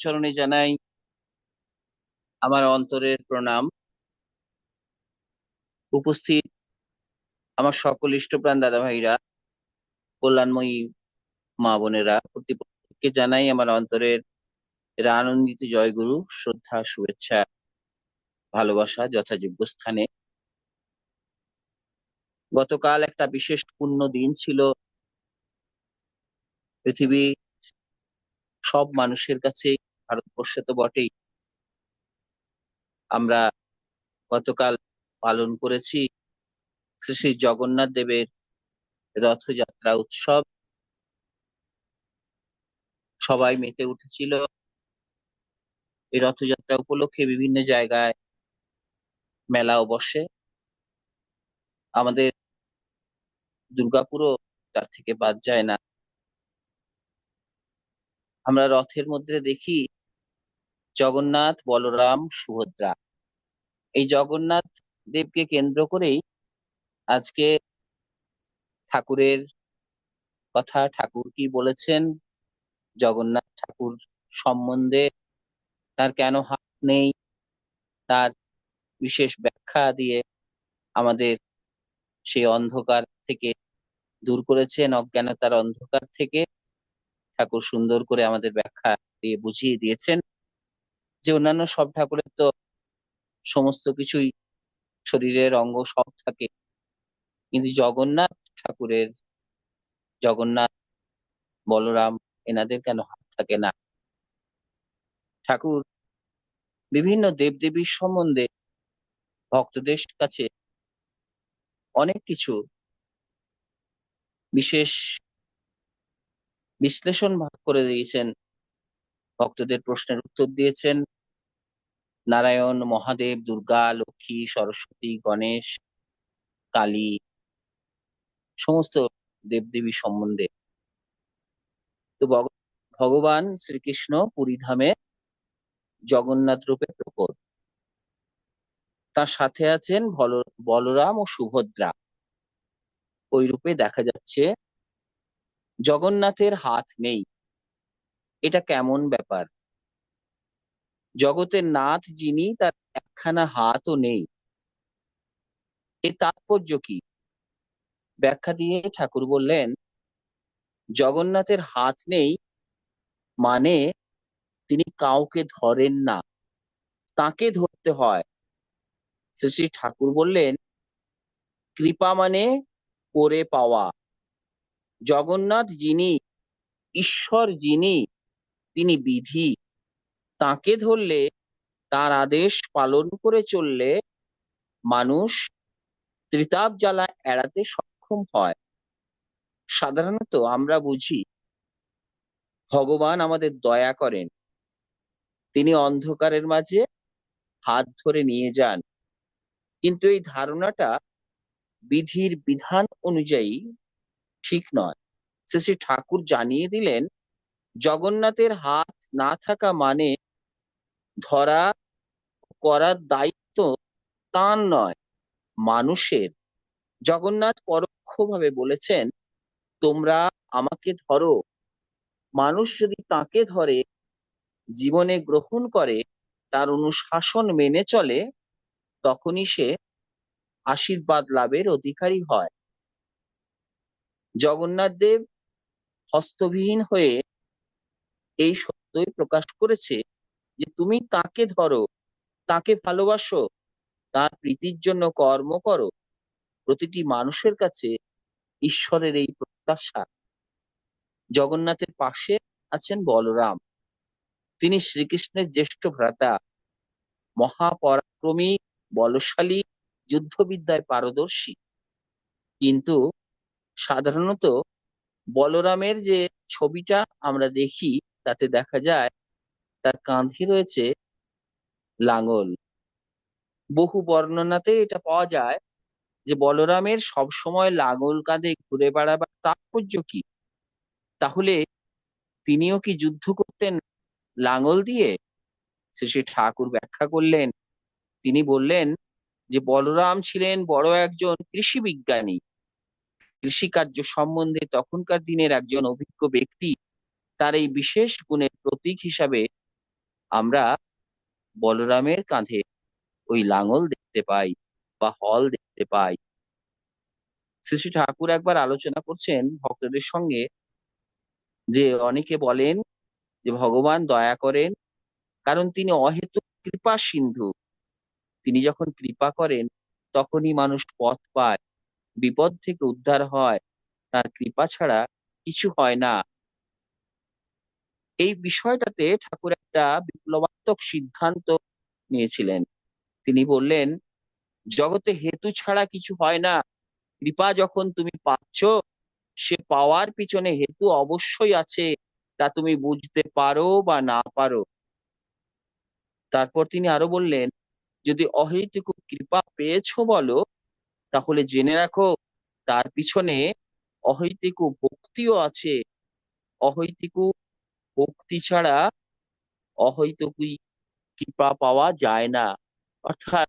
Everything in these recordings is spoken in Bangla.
চরণে জানাই আমার অন্তরের প্রণাম। উপস্থিত আমার সকল ইষ্টপ্রাণ দাদা ভাইরা কল্যাণময়ী মা বোনেরা, প্রত্যেককে জানাই আমার অন্তরের এরা আনন্দিত জয়গুরু শ্রদ্ধা, শুভেচ্ছা, ভালোবাসা যথাযোগ্য স্থানে। গতকাল একটা বিশেষ পূর্ণ দিন ছিল। পৃথিবী সব মানুষের কাছে ভারতবর্ষে তো বটেই। আমরা গতকাল পালন করেছি শ্রী শ্রী জগন্নাথ দেবের রথযাত্রা উৎসব। সবাই মেতে উঠেছিল। এই রথযাত্রা উপলক্ষে বিভিন্ন জায়গায় মেলাও বসে। আমাদের দুর্গাপুরও তার থেকে বাদ যায় না। আমরা রথের মধ্যে দেখি জগন্নাথ, বলরাম, সুভদ্রা। এই জগন্নাথ দেবকে কেন্দ্র করেই আজকে ঠাকুরের কথা, ঠাকুর কি বলেছেন? জগন্নাথ ঠাকুর সম্বন্ধে তার কেন হাত নেই? তার বিশেষ ব্যাখ্যা দিয়ে আমাদের সেই অন্ধকার থেকে দূর করেছেন, অজ্ঞানতার অন্ধকার থেকে ঠাকুর সুন্দর করে আমাদের ব্যাখ্যা দিয়ে বুঝিয়ে দিয়েছেন। যে অন্যান্য সব ঠাকুরের তো সমস্ত কিছুই শরীরের অঙ্গ সব থাকে। কিন্তু জগন্নাথ ঠাকুরের, জগন্নাথ, বলরাম এনাদের কেন হাত থাকে না? ঠাকুর বিভিন্ন দেবদেবীর সম্বন্ধে ভক্তদের কাছে অনেক কিছু বিশেষ বিশ্লেষণ ভাগ করে দিয়েছেন, ভক্তদের প্রশ্নের উত্তর দিয়েছেন নারায়ণ, মহাদেব, দুর্গা, লক্ষ্মী, সরস্বতী, গণেশ, কালী, সমস্ত দেবদেবী সম্বন্ধে। তো ভগবান শ্রীকৃষ্ণ পুরীধামে জগন্নাথ রূপে প্রকট। তার সাথে আছেন বলরাম ও সুভদ্রা। ওই রূপে দেখা যাচ্ছে জগন্নাথের হাত নেই। এটা কেমন ব্যাপার? জগতের নাথ যিনি, তার একখানা হাতও নেই। এর তাৎপর্য কি? ব্যাখ্যা দিয়ে ঠাকুর বললেন, জগন্নাথের হাত নেই মানে তিনি কাউকে ধরেন না, তাকে ধরতে হয়। শ্রী শ্রী ঠাকুর বললেন, কৃপা মানে করে পাওয়া। জগন্নাথ যিনি, ঈশ্বর যিনি, তিনি বিধি। তাকে ধরলে তার আদেশ পালন করে চললে মানুষ ত্রিতাপ জ্বালা এড়াতে সক্ষম হয়। সাধারণত আমরা বুঝি, ভগবান আমাদের দয়া করেন। তিনি অন্ধকারের মাঝে হাত ধরে নিয়ে যান। কিন্তু এই ধারণাটা বিধির বিধান অনুযায়ী ঠিক নয়। শ্রী ঠাকুর জানিয়ে দিলেন, জগন্নাথের হাত না থাকা মানে ধরা করার দায়িত্ব তার নয়, মানুষের। জগন্নাথ পরোক্ষভাবে বলেছেন, তোমরা আমাকে ধরো। মানুষ যদি তাকে ধরে, জীবনে গ্রহণ করে, তার অনুশাসন মেনে চলে, তখনই সে আশীর্বাদ লাভের অধিকারী হয়। জগন্নাথ দেব হস্তবিহীন হয়ে এই সত্যই প্রকাশ করেছে। যে তুমি তাকে ধরো, তাকে ভালোবাসো, তার প্রীতির জন্য কর্ম করো, প্রতিটি মানুষের কাছে ঈশ্বরের এই প্রত্যাশা। জগন্নাথের পাশে আছেন বলরাম। তিনি শ্রীকৃষ্ণের জ্যেষ্ঠ ভ্রাতা, মহাপরাক্রমী, বলশালী, যুদ্ধবিদ্যায় পারদর্শী। কিন্তু সাধারণত বলরামের যে ছবিটা আমরা দেখি, তাতে দেখা যায় তার কাঁধে রয়েছে লাঙল। বহু বর্ণনাতে এটা পাওয়া যায় যে বলরামের সবসময় লাঙল কাঁধে ঘুরে বেড়াবার তাৎপর্য কি? তাহলে তিনিও কি যুদ্ধ করতেন লাঙল দিয়ে? সে ঠাকুর ব্যাখ্যা করলেন, তিনি বললেন যে বলরাম ছিলেন বড় একজন কৃষি বিজ্ঞানী। কৃষিকার্য সম্বন্ধে তখনকার দিনের একজন অভিজ্ঞ ব্যক্তি তার এই বিশেষ গুণের প্রতীক হিসাবে আমরা বলরামের কাঁধে ওই লাঙল দেখতে পাই বা হল দেখতে পাই। শ্রী ঠাকুর একবার আলোচনা করছেন ভক্তদের সঙ্গে যে অনেকে বলেন যে, ভগবান দয়া করেন, কারণ তিনি অহেতুক কৃপা সিন্ধু। তিনি যখন কৃপা করেন, তখনই মানুষ পথ পায়, বিপদ থেকে উদ্ধার হয়। তার কৃপা ছাড়া কিছু হয় না। এই বিষয়টাতে ঠাকুর একটা বিপ্লবাত্মক সিদ্ধান্ত নিয়েছিলেন। তিনি বললেন, জগতে হেতু ছাড়া কিছু হয় না। কৃপা যখন তুমি পাচ্ছ, সে পাওয়ার পিছনে হেতু অবশ্যই আছে, তা তুমি বুঝতে পারো বা না পারো। তারপর তিনি আরও বললেন, যদি অহেতুক কৃপা পেয়েছ বলো, তাহলে জেনে রাখো, তার পিছনে অহৈতিকু ভক্তিও আছে। অহৈতিক ভক্তি ছাড়া অহৈতুকী কৃপা পাওয়া যায় না। অর্থাৎ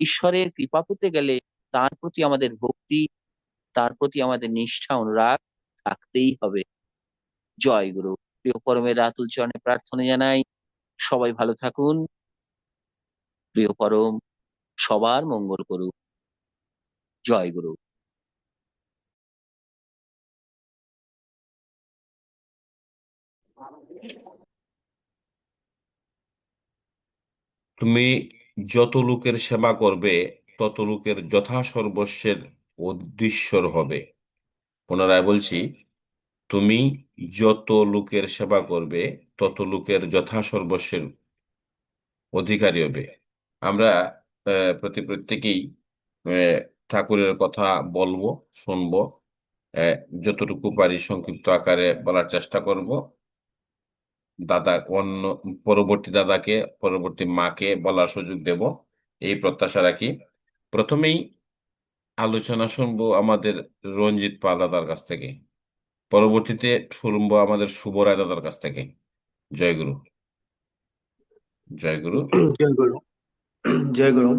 ঈশ্বরের কৃপা পেতে গেলে তার প্রতি আমাদের ভক্তি, তার প্রতি আমাদের নিষ্ঠা, অনুরাগ থাকতেই হবে। জয় গুরু। প্রিয় পরমের রাতুল চরণে প্রার্থনা জানাই। সবাই ভালো থাকুন। প্রিয় পরম, সবার মঙ্গল করুক জয় গুরু। তুমি যত লোকের সেবা করবে, তত লোকের যথাসর্বস্বের উদ্দেশ্যর হবে। পুনরায় বলছি, তুমি যত লোকের সেবা করবে, তত লোকের যথাসর্বস্বের অধিকারী হবে। আমরা প্রতি প্রত্যেকেই ঠাকুরের কথা বলব, শুনব যতটুকু পারি সংক্ষিপ্ত আকারে বলার চেষ্টা করব। দাদা, অন্য পরবর্তী দাদাকে, পরবর্তী মাকে বলার সুযোগ দেব। এই প্রত্যাশা রাখি। প্রথমেই আলোচনা শুনব আমাদের রঞ্জিত পাল দাদার কাছ থেকে। পরবর্তীতে শুনব আমাদের শুভরায় দাদার কাছ থেকে। জয় গুরু। জয় গুরু। জয় গুরু। জয় গুরু।